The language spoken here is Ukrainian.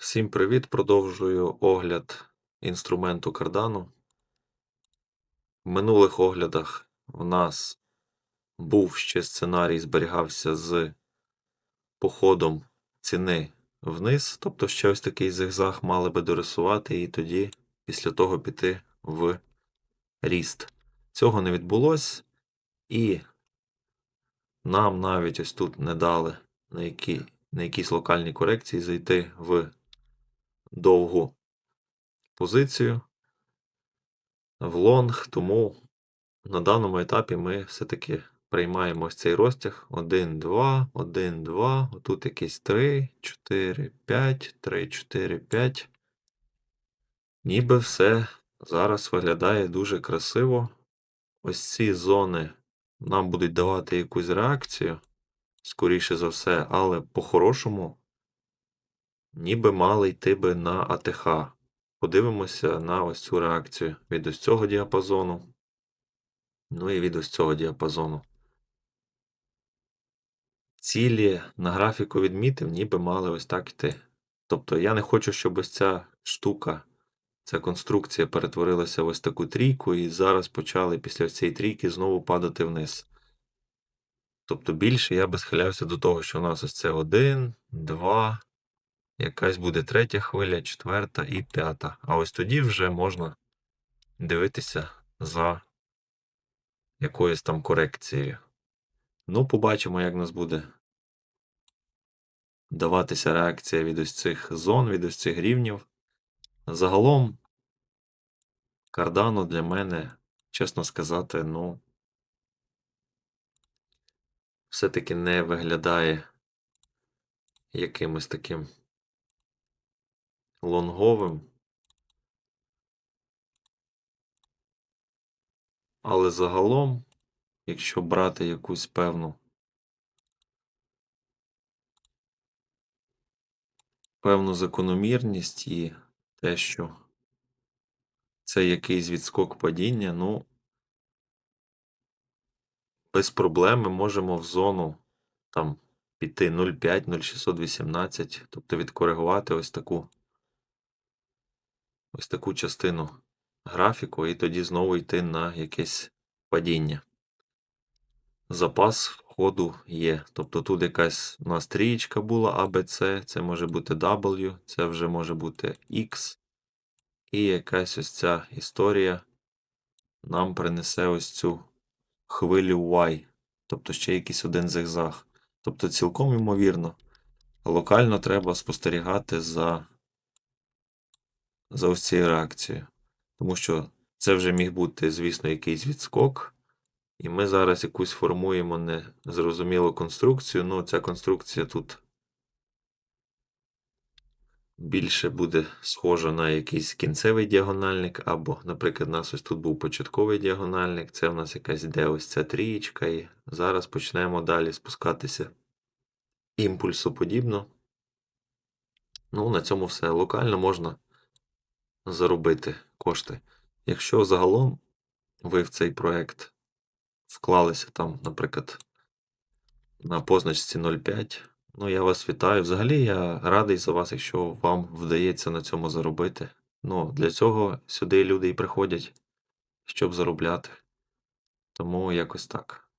Всім привіт! Продовжую огляд інструменту кардану. В минулих оглядах в нас був ще сценарій, зберігався з походом ціни вниз, тобто ще ось такий зигзаг мали би дорисувати, і тоді після того піти в ріст. Цього не відбулось, і нам навіть ось тут не дали на якісь локальні корекції зайти в довгу позицію в лонг, тому на даному етапі ми все-таки приймаємо ось цей розтяг 1, 2, 1, 2, отут якісь 3, 4, 5, 3, 4, 5. Ніби все зараз виглядає дуже красиво. Ось ці зони нам будуть давати якусь реакцію, скоріше за все, але по-хорошому ніби мали йти би на АТХ. Подивимося на ось цю реакцію від ось цього діапазону. Ну і від ось цього діапазону. Цілі на графіку відмітив, ніби мали ось так йти. Тобто я не хочу, щоб ось ця штука, ця конструкція перетворилася в ось таку трійку, і зараз почали після цієї трійки знову падати вниз. Тобто більше я би схилявся до того, що у нас ось це 1, 2, якась буде третя хвиля, четверта і п'ята. А ось тоді вже можна дивитися за якоюсь там корекцією. Ну, побачимо, як нас буде даватися реакція від ось цих зон, від ось цих рівнів. Загалом, Cardano для мене, чесно сказати, ну, все-таки не виглядає якимось таким лонговим. Але загалом, якщо брати якусь певну певну закономірність і те, що це якийсь відскок падіння, ну, без проблем ми можемо в зону там піти 0,5, 0,618, тобто відкоригувати ось таку ось таку частину графіку, і тоді знову йти на якесь падіння. Запас ходу є. Тобто тут якась у нас трієчка була ABC, це може бути W, це вже може бути X. І якась ось ця історія нам принесе ось цю хвилю Y. Тобто ще якийсь один зигзаг. Тобто, цілком ймовірно, локально треба спостерігати за за ось цією реакцією. Тому що це вже міг бути, звісно, якийсь відскок. І ми зараз якусь формуємо незрозумілу конструкцію. Ну, ця конструкція тут більше буде схожа на якийсь кінцевий діагональник, або, наприклад, у нас ось тут був початковий діагональник, це в нас якась йде ось ця трієчка, і зараз почнемо далі спускатися імпульсоподібно. Ну, на цьому все. Локально можна заробити кошти. Якщо загалом ви в цей проект вклалися там, наприклад, на позначці 0,5, ну я вас вітаю. Взагалі я радий за вас, якщо вам вдається на цьому заробити. Ну, для цього сюди люди і приходять, щоб заробляти. Тому якось так.